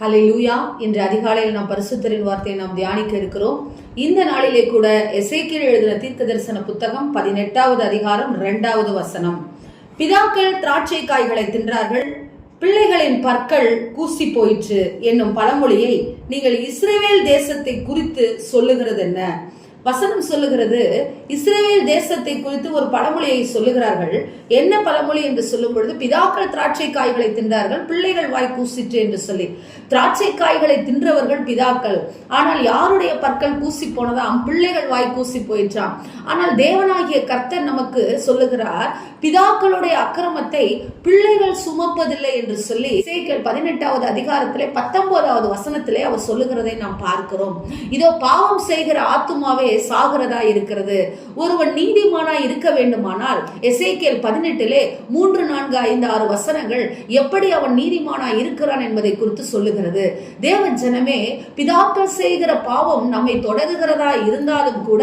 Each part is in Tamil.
ஹலை லூயா இன்று அதிகாலையில் நாம் பரிசுத்தரின் வார்த்தையை நாம் தியானிக்க இருக்கிறோம். இந்த நாளிலே கூட எசேக்கியல் எழுதின தீர்க்க தரிசன புத்தகம் பதினெட்டாவது அதிகாரம் இரண்டாவது வசனம். பிதாக்கள் திராட்சை காய்களை தின்றார்கள் பிள்ளைகளின் பற்கள் கூசி போயிற்று என்னும் பழமொழியை நீங்கள் இஸ்ரேல் தேசத்தை குறித்து சொல்லுகிறது என்ன? வசனம் சொல்லுகிறது இஸ்ரேல் தேசத்தை குறித்து ஒரு பழமொழியை சொல்லுகிறார்கள். என்ன பழமொழி என்று சொல்லும் பொழுது பிதாக்கள் திராட்சை காய்களை தின்றார்கள் பிள்ளைகள் வாய் கூசிற்று என்று சொல்லி. திராட்சை காய்களை தின்றவர்கள் பிதாக்கள். ஆனால் யாருடைய பற்கள் கூசி போனதாம்? பிள்ளைகள் வாய் கூசி போயிற்றாம். ஆனால் தேவனாகிய கர்த்தர் நமக்கு சொல்லுகிறார் பிதாக்களுடைய அக்கிரமத்தை பிள்ளைகள் சுமப்பதில்லை என்று சொல்லி இசைக்கள் பதினெட்டாவது அதிகாரத்திலே பத்தொன்பதாவது வசனத்திலே அவர் சொல்லுகிறதை நாம் பார்க்கிறோம். இதோ பாவம் செய்கிற ஆத்துமாவே சாகிறதா இருக்கிறது. ஒருவன் நீதிமானா இருக்க வேண்டுமானால் எசேக்கியல் பதினெட்டிலே மூன்று நான்கு ஐந்து ஆறு வசனங்கள் எப்படி அவன் நீதிமானா இருக்கிறான் என்பதை குறித்து சொல்லுகிறது. தேவ ஜனமே பிதாக்கள் செய்கிற பாவம் நம்மை தொடங்குகிறதா இருந்தாலும் கூட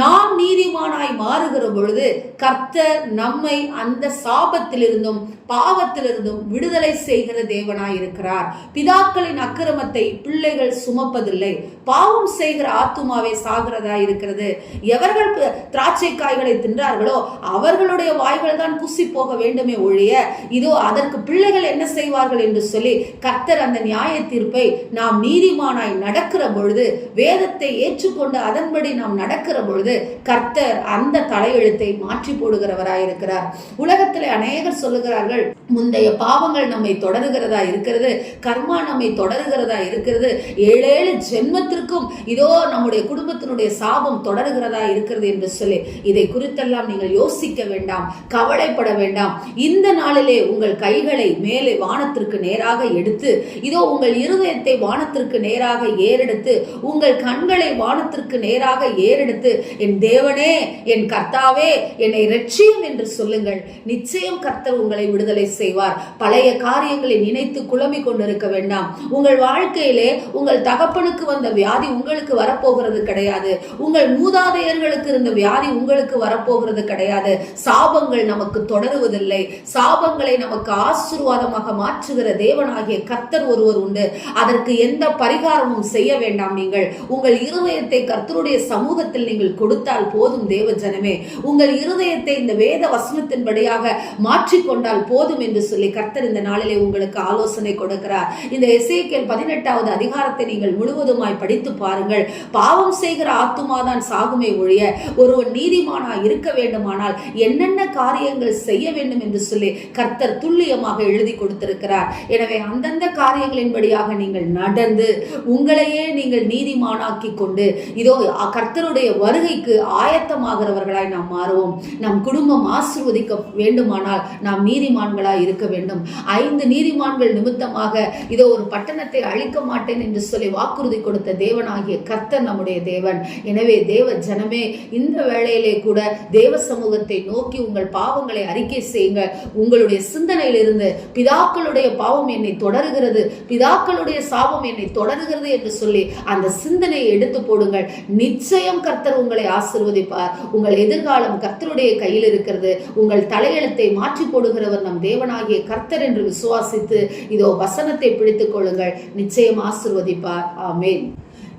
நாம் நீதிமானாய் மாறுகிற பொழுது கர்த்தர் நம்மை அந்த சாபத்திலிருந்தும் பாவத்திலிருந்தும் விடுதலை செய்கிற தேவனாய் இருக்கிறார். பிதாக்களின் அக்கிரமத்தை பிள்ளைகள் சுமப்பதில்லை. பாவம் செய்கிற ஆத்துமாவே சாகிறதா இருக்கிறது. எவர்கள் திராட்சை காய்களை தின்றார்களோ அவர்களுடைய வாய்கள் தான் குசி போக வேண்டுமே ஒழிய இதோ அதற்கு பிள்ளைகள் என்ன செய்வார்கள் என்று சொல்லி கர்த்தர் அந்த நியாய தீர்ப்பை நாம் நீதிமானாய் நடக்கிற பொழுது வேதத்தை ஏற்றுக்கொண்டு அதன்படி நாம் நடக்கிற பொழுது கர்த்தர் அந்த தலையெழுத்தை மாற்றி போடுகிறவராயிருக்கிறார் உலகத்தில் அநேகர் சொல்லுகிறார்கள் முந்தைய பாவங்கள் நம்மை தொடருகிறதா இருக்கிறது கர்மா நம்மை தொடருகிறதா இருக்கிறது ஏழேழு ஜென்மத்திற்கும் இதோ நம்முடைய குடும்பத்தினுடைய சாபம் தொடர்கிறதா இருக்கிறது என்று சொல்லி. இதை குறித்தெல்லாம் நீங்கள் யோசிக்க வேண்டாம் கவலைப்பட வேண்டாம். இந்த நாளிலே உங்கள் கைகளை மேலே வானத்திற்கு நேராக எடுத்து இதோ உங்கள் இருதயத்தை வானத்திற்கு நேராக ஏறெடுத்து உங்கள் கண்களை வானத்திற்கு நேராக ஏறெடுத்து என் தேவனே என் கர்த்தாவே என்னை ரட்சியும் என்று சொல்லுங்கள். நிச்சயம் கர்த்தர் உங்களை விடுதலை செய்வார். பழைய காரியங்களை நினைத்து குழம்பிக் கொண்டிருக்க வேண்டாம். உங்கள் வாழ்க்கையிலே உங்கள் தகப்பனுக்கு வந்த வியாதி உங்களுக்கு வரப்போகிறது கிடையாது. உங்கள் மூதாதையர்களுக்கு இருந்த வியாதி உங்களுக்கு வரப்போகிறது கிடையாது. சாபங்கள் நமக்கு தொடருவதில்லை. சாபங்களை நமக்கு ஆசீர்வாதமாக மாற்றுகிற தேவனாகிய கர்த்தர் ஒருவர் உண்டு. அதற்கு எந்த பரிகாரமும் செய்ய வேண்டாம் நீங்கள். உங்கள் இருதயத்தை கர்த்தருடைய சமூகத்தில் நீங்கள் கொடுத்தால் போதும் தேவ ஜனமே. உங்கள் இருதயத்தை இந்த வேத வசனத்தின்படியாக மாற்றிக்கொண்டால் போதும் என்று சொல்லி கர்த்தர் இந்த நாளிலே உங்களுக்கு ஆலோசனை கொடுக்கிறார். இந்த எசேக்கியல் பதினெட்டாவது அதிகாரத்தை நீங்கள் முழுவதுமாய் படித்து பாருங்கள். பாவம் செய்கிற ஆத்துமாதான் சாகுமே ஒழிய ஒருவன் நீதிமானா இருக்க வேண்டுமானால் என்னென்ன காரியங்கள் செய்ய வேண்டும் என்று சொல்லி கர்த்தர் துல்லியமாக எழுதி கொடுத்திருக்கிறார். எனவே அந்தந்த காரியங்களின்படியாக நீங்கள் நடந்து உங்களையே நீங்கள் நீதிமானாக்கி கொண்டு இதோ கர்த்தருடைய வருகைக்கு ஆயத்தமாகிறவர்களாய் நாம் மாறுவோம். நம் குடும்பம் ஆசிர்வதிக்க வேண்டுமானால் நாம் நீதிமான்களாய் இருக்க வேண்டும். ஐந்து நீதிமான்கள் நிமித்தமாக இதோ ஒரு பட்டணத்தை அழிக்க மாட்டேன் என்று சொல்லி வாக்குறுதி கொடுத்த தேவனாகிய கர்த்தர் நம்முடைய தேவன். எனவே தேவ ஜனமே இந்த வேளையிலே கூட தேவ சமூகத்தை நோக்கி உங்கள் பாவங்களை அறிக்கை செய்யுங்க உங்களுடைய சிந்தனையிலிருந்து பிதாக்களுடைய பாவம் என்னை தொடருகிறது பிதாக்களுடைய சாபம் என்னை தொடருகிறது என்று சொல்லி அந்த சிந்தனையை எடுத்து போடுங்கள். நிச்சயம் கர்த்தர் உங்களை ஆசிர்வதிப்பார். உங்கள் எதிர்காலம் கர்த்தருடைய கையில் இருக்கிறது. உங்கள் தலையெழுத்தை மாற்றி போடுகிறவர் நம் தேவனாகிய கர்த்தர் என்று விசுவாசித்து இதோ வசனத்தை பிடித்துக் கொள்ளுங்கள். நிச்சயம் ஆசிர்வதிப்பார். ஆமேன்.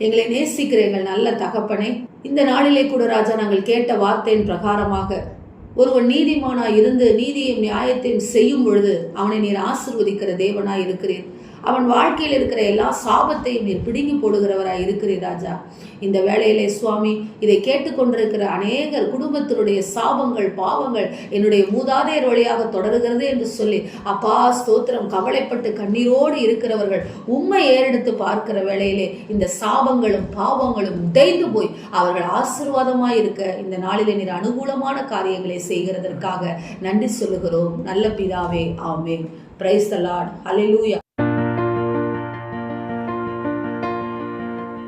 எங்களை நேசிக்கிற எங்கள் நல்ல தகப்பனே. இந்த நாளிலே கூட ராஜா நாங்கள் கேட்ட வார்த்தையின் பிரகாரமாக ஒருவன் நீதிமானா இருந்து நீதியும் நியாயத்தையும் செய்யும் பொழுது அவனை நீர் ஆசிர்வதிக்கிற தேவனாய் இருக்கிறேன் அவன் வாழ்க்கையில் இருக்கிற எல்லா சாபத்தையும் நீர் பிடுங்கி போடுகிறவராக இருக்கிறீர் ராஜா. இந்த வேளையிலே சுவாமி இதை கேட்டுக்கொண்டிருக்கிற அநேகர் குடும்பத்தினுடைய சாபங்கள் பாவங்கள் என்னுடைய மூதாதையர் வழியாக தொடர்கிறது என்று சொல்லி அப்பா ஸ்தோத்திரம். கவலைப்பட்டு கண்ணீரோடு இருக்கிறவர்கள் உண்மை ஏறெடுத்து பார்க்கிற வேளையிலே இந்த சாபங்களும் பாவங்களும் உடைந்து போய் அவர்கள் ஆசீர்வாதமாக இருக்க இந்த நாளிலே நீர் அனுகூலமான காரியங்களை செய்கிறதற்காக நன்றி சொல்லுகிறோம். நல்ல பிதாவே ஆமே பிரைஸ் த அலிலூயா